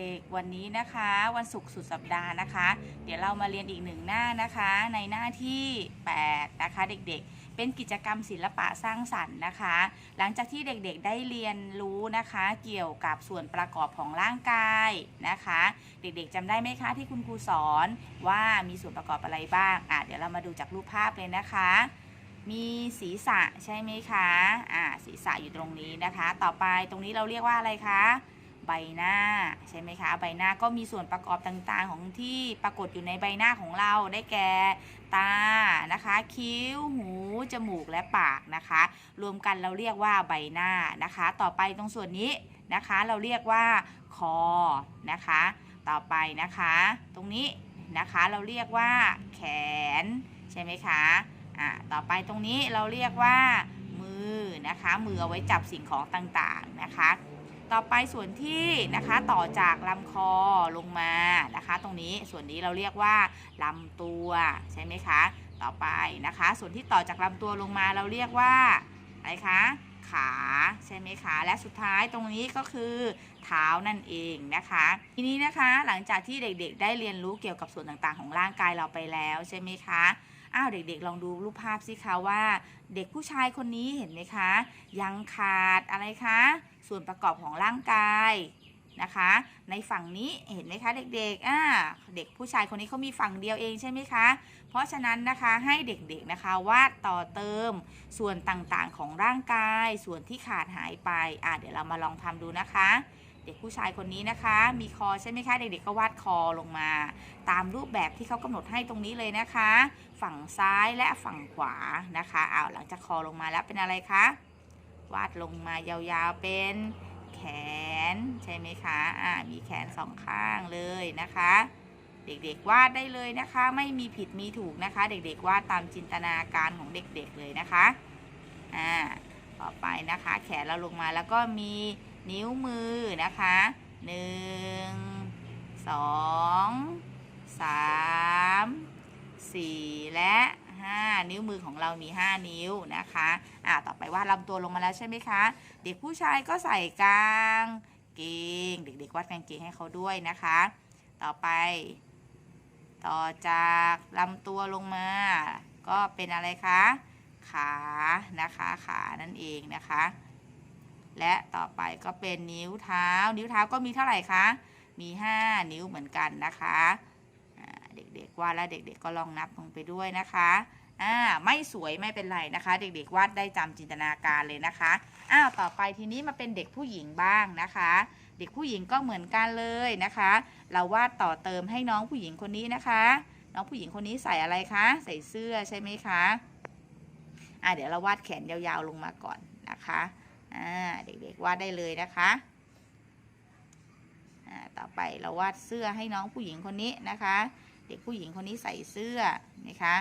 ด็กๆ วันนี้นะคะ วันศุกร์สุดสัปดาห์นะคะ เดี๋ยวเรามาเรียนอีกหนึ่งหน้านะคะ ในหน้าที่8นะคะเด็กๆ เป็นกิจกรรมศิลปะสร้างสรรค์นะคะ หลังจากที่เด็กๆได้เรียนรู้นะคะ เกี่ยวกับส่วนประกอบของร่างกายนะคะ เด็กๆจำได้ไหมคะที่คุณครูสอนว่ามีส่วนประกอบอะไรบ้างอะเดี๋ยวเรามาดูจากรูปภาพเลยนะคะมีศีรษะใช่ไหมคะ อ่า ศีรษะอยู่ตรงนี้นะคะ ต่อไปตรงนี้เราเรียกว่าอะไรคะ ใบหน้าใช่ไหมคะ ใบหน้าก็มีส่วนประกอบต่างๆ ของที่ปรากฏอยู่ในใบหน้าของเราได้แก่ตานะคะ คิ้ว หู จมูก และปากนะคะ รวมกันเราเรียกว่าใบหน้านะคะ ต่อไปตรงส่วนนี้นะคะ เราเรียกว่าคอนะคะ ต่อไปนะคะ ตรงนี้นะคะเราเรียกว่าแขนใช่ไหมคะอ่าต่อไปตรงนี้เราเรียกว่ามือนะคะ มือเอาไว้จับสิ่งของต่างๆนะคะ ต่อไปส่วนที่นะคะต่อจากลำคอลงมานะคะ ตรงนี้ส่วนนี้เราเรียกว่าลำตัวใช่ไหมคะ ต่อไปนะคะ ส่วนที่ต่อจากลำตัวลงมาเราเรียกว่าอะไรคะขาใช่ไหมคะและสุดท้ายตรงนี้ก็คือเท้านั่นเองนะคะ ทีนี้นะคะหลังจากที่เด็กๆ ได้เรียนรู้เกี่ยวกับส่วนต่างๆ ของร่างกายเราไปแล้วใช่ไหมคะ อ้าวเด็กๆ ลองดูรูปภาพสิคะว่า เด็กผู้ชายคนนี้เห็นไหมคะ ยังขาดอะไรคะ ส่วนประกอบของร่างกายนะคะ ในฝั่งนี้เห็นไหมคะ เด็กๆอ่าเด็กผู้ชายคนนี้เขามีฝั่งเดียวเองใช่ไหมคะ เพราะฉะนั้นนะคะให้เด็กๆนะคะวาดต่อเติมส่วนต่างๆของร่างกาย ส่วนที่ขาดหายไปอ่าเดี๋ยวเรามาลองทำดูนะคะ เด็กผู้ชายคนนี้นะคะ มีคอใช่ไหมคะเด็กๆก็วาดคอลงมา ตามรูปแบบที่เขากำหนดให้ตรงนี้เลยนะคะ ฝั่งซ้ายและฝั่งขวานะคะอ้าวหลังจากคอลงมาแล้วเป็นอะไรคะวาดลงมายาวๆเป็นแขนใช่ไหมคะอ่ามีแขนสองข้างเลยนะคะ เด็กๆวาดได้เลยนะคะ ไม่มีผิดมีถูกนะคะ เด็กๆวาดตามจินตนาการของเด็กๆเลยนะคะอ่าต่อไปนะคะ แขนเราลงมาแล้วก็มี นิ้วมือนะคะหนึ่งสองสามสี่และห้านิ้วมือของเรามี 5 นิ้วนะคะอ่าต่อไปวาดลำตัวลงมาแล้วใช่ไหมคะ เด็กผู้ชายก็ใส่กาง เกง เด็กๆวาดกางเกงให้เขาด้วยนะคะ ต่อไป ต่อจากลำตัวลงมา ก็เป็นอะไรคะ ขานะคะ ขานั่นเองนะคะ และต่อไปก็เป็นนิ้วเท้า นิ้วเท้าก็มีเท่าไหร่คะ มี 5 นิ้วเหมือนกันนะคะเด็กๆวาดแล้วเด็กๆก็ลองนับลงไปด้วยนะคะอ่าไม่สวยไม่เป็นไรนะคะ เด็กๆวาดได้จำจินตนาการเลยนะคะอ้าวต่อไปทีนี้มาเป็นเด็กผู้หญิงบ้างนะคะ เด็กผู้หญิงก็เหมือนกันเลยนะคะ เราวาดต่อเติมให้น้องผู้หญิงคนนี้นะคะ น้องผู้หญิงคนนี้ใส่อะไรคะ ใส่เสื้อใช่ไหมคะอ่าเดี๋ยวเราวาดแขนยาวๆลงมาก่อนนะคะ อ่าเด็กๆวาดได้เลยนะคะอ่าต่อไปเราวาดเสื้อให้น้องผู้หญิงคนนี้นะคะ เด็กผู้หญิงคนนี้ใส่เสื้อนะคะ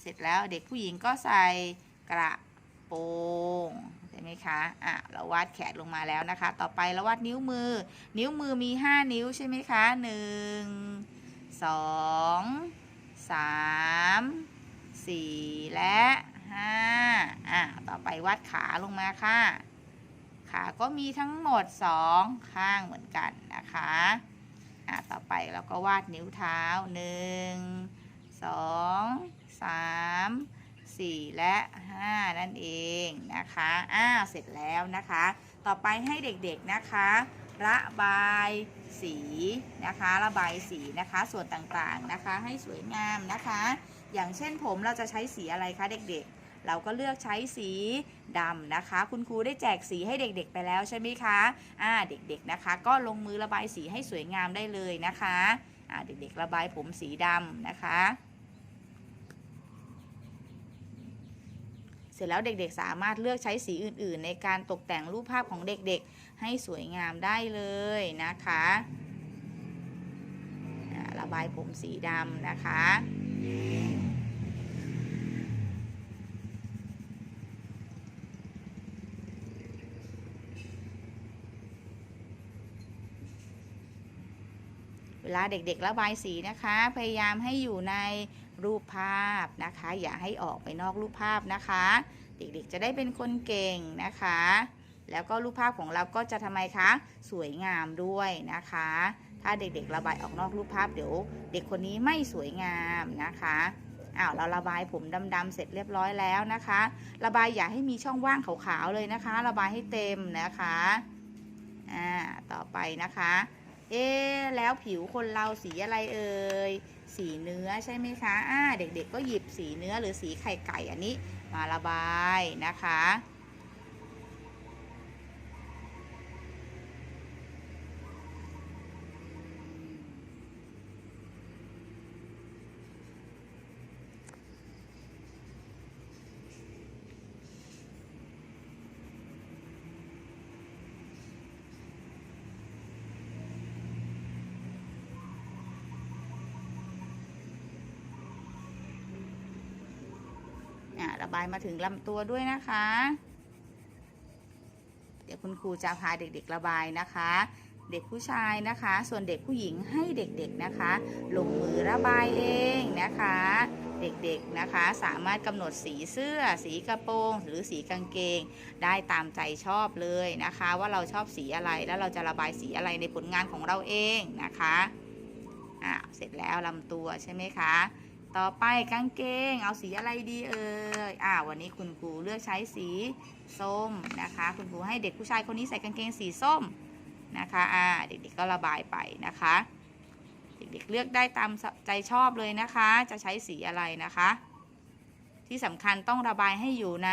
เสร็จแล้วเด็กผู้หญิงก็ใส่กระโปรงใช่ไหมคะอะเราวาดแขนลงมาแล้วนะคะ ต่อไปเราวาดนิ้วมือ นิ้วมือมี 5 นิ้วใช่ไหมคะ1 2 3 4 และ 5อะต่อไปวาดขาลงมาค่ะ ขาก็มีทั้งหมด2ข้างเหมือนกันนะคะอะต่อไปเราก็วาดนิ้วเท้า1 2 3 4และ5นั่นเองนะคะอ่าเสร็จแล้วนะคะ ต่อไปให้เด็กๆนะคะระบายสีนะคะ ระบายสีนะคะ ส่วนต่างๆนะคะ ให้สวยงามนะคะ อย่างเช่นผมเราจะใช้สีอะไรคะเด็กๆ เราก็เลือกใช้สีดำนะคะ คุณครูได้แจกสีให้เด็กๆไปแล้วใช่ไหมคะอ่าเด็กๆนะคะ ก็ลงมือระบายสีให้สวยงามได้เลยนะคะอ่าเด็กๆระบายผมสีดำนะคะเสร็จแล้วเด็กๆ สามารถเลือกใช้สีอื่นๆ ในการตกแต่งรูปภาพของเด็กๆ ให้สวยงามได้เลยนะคะ ระบายผมสีดำนะคะ เวลาเด็กๆระบายสีนะคะ พยายามให้อยู่ในรูปภาพนะคะ อย่าให้ออกไปนอกรูปภาพนะคะ เด็กๆจะได้เป็นคนเก่งนะคะ แล้วก็รูปภาพของเราก็จะทำไมคะ สวยงามด้วยนะคะ ถ้าเด็กๆระบายออกนอกรูปภาพเดี๋ยว เด็กคนนี้ไม่สวยงามนะคะอ้าวเราระบายผมดำๆเสร็จเรียบร้อยแล้วนะคะ ระบายอย่าให้มีช่องว่างขาวๆเลยนะคะ ระบายให้เต็มนะคะอ่าต่อไปนะคะ เอ๊แล้วผิวคนเราสีอะไรเอ่ย สีเนื้อใช่ไหมคะอ่าเด็กๆก็หยิบสีเนื้อหรือสีไข่ไก่อันนี้มาระบายนะคะ ระบายมาถึงลำตัวด้วยนะคะ เดี๋ยวคุณครูจะพาเด็กๆระบายนะคะ เด็กผู้ชายนะคะ ส่วนเด็กผู้หญิงให้เด็กๆนะคะ ลงมือระบายเองนะคะ เด็กๆนะคะสามารถกำหนดสีเสื้อ สีกระโปรง หรือสีกางเกง ได้ตามใจชอบเลยนะคะ ว่าเราชอบสีอะไรแล้วเราจะระบายสีอะไรในผลงานของเราเองนะคะอ่าเสร็จแล้วลำตัวใช่ไหมคะ ต่อไปกางเกง เอาสีอะไรดีเอ่ยอ่าวันนี้คุณครูเลือกใช้สีส้มนะคะ คุณครูให้เด็กผู้ชายคนนี้ใส่กางเกงสีส้มนะคะอ่าเด็กๆก็ระบายไปนะคะ เด็กๆเลือกได้ตามใจชอบเลยนะคะ จะใช้สีอะไรนะคะ ที่สำคัญต้องระบายให้อยู่ใน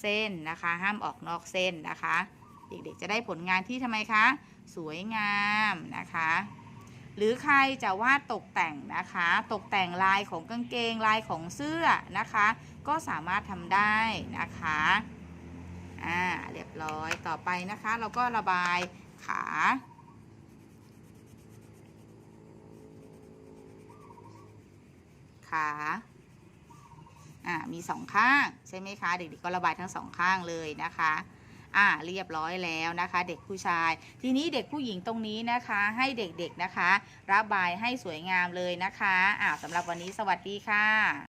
เส้นนะคะ ห้ามออกนอกเส้นนะคะ เด็กๆจะได้ผลงานที่ทำไมคะ สวยงามนะคะ หรือใครจะวาดตกแต่งนะคะ ตกแต่งลายของกางเกงลายของเสื้อนะคะ ก็สามารถทำได้นะคะอ่าเรียบร้อยต่อไปนะคะ เราก็ระบายขาขาอ่ามีสองข้างใช่ไหมคะเด็กๆก็ระบายทั้งสองข้างเลยนะคะ อ่าเรียบร้อยแล้วนะคะ เด็กผู้ชาย ทีนี้เด็กผู้หญิงตรงนี้นะคะ ให้เด็กๆนะคะ ระบายให้สวยงามเลยนะคะอ่าสำหรับวันนี้สวัสดีค่ะ